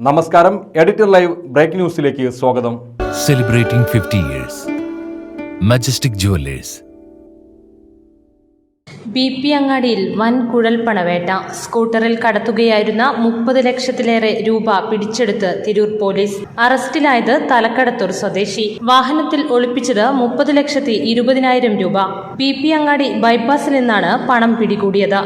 നമസ്കാരം. Editor live break ന്യൂസിലേക്ക് സ്വാഗതം. Celebrating fifty years majestic jewellers B P അങ്ങാടിയിൽ വൻ കുഴൽപ്പണവേട്ട സ്കൂട്ടറിൽ കടത്തുകയായിരുന്ന മുപ്പത് ലക്ഷത്തിലേറെ രൂപ പിടിച്ചെടുത്ത് തിരൂർ പോലീസ്. അറസ്റ്റിലായത് തലക്കടത്തൂർ സ്വദേശി. വാഹനത്തിൽ ഒളിപ്പിച്ചത് മുപ്പത് ലക്ഷത്തി ഇരുപതിനായിരം രൂപ. ബി പി അങ്ങാടി ബൈപ്പാസിൽ നിന്നാണ് പണം പിടികൂടിയത്.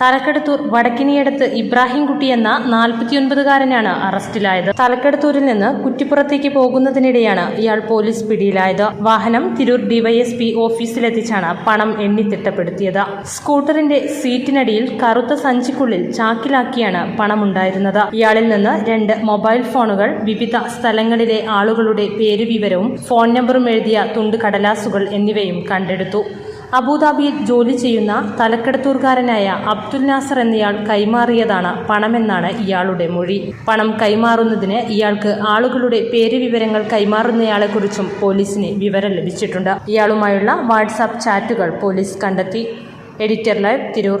തലക്കെടുത്തൂർ വടക്കിനിയടത്ത് ഇബ്രാഹിംകുട്ടി എന്ന നാൽപ്പത്തിയൊൻപതുകാരനാണ് അറസ്റ്റിലായത്. തലക്കെടുത്തൂരിൽ നിന്ന് കുറ്റിപ്പുറത്തേക്ക് പോകുന്നതിനിടെയാണ് ഇയാൾ പോലീസ് പിടിയിലായത്. വാഹനം തിരൂർ ഡിവൈഎസ്പി ഓഫീസിലെത്തിച്ചാണ് പണം എണ്ണിത്തിട്ടപ്പെടുത്തിയത് സ്കൂട്ടറിന്റെ സീറ്റിനടിയിൽ കറുത്ത സഞ്ചിക്കുള്ളിൽ ചാക്കിലാക്കിയാണ് പണമുണ്ടായിരുന്നത്. ഇയാളിൽ നിന്ന് രണ്ട് മൊബൈൽ ഫോണുകൾ വിവിധ സ്ഥലങ്ങളിലെ ആളുകളുടെ പേരുവിവരവും ഫോൺ നമ്പറും എഴുതിയ തുണ്ട് കടലാസുകൾ എന്നിവയും കണ്ടെടുത്തു. അബുദാബിയിൽ ജോലി ചെയ്യുന്ന തലക്കെടുത്തൂർക്കാരനായ അബ്ദുൽ നാസർ എന്നയാൾ കൈമാറിയതാണ് പണമെന്നാണ് ഇയാളുടെ മൊഴി. പണം കൈമാറുന്നതിന് ഇയാൾക്ക് ആളുകളുടെ പേര് വിവരങ്ങൾ കൈമാറുന്നയാളെക്കുറിച്ചും പോലീസിന് വിവരം ലഭിച്ചിട്ടുണ്ട്. ഇയാളുമായുള്ള വാട്സാപ്പ് ചാറ്റുകൾ പോലീസ് കണ്ടെത്തി. Editor live Tirur.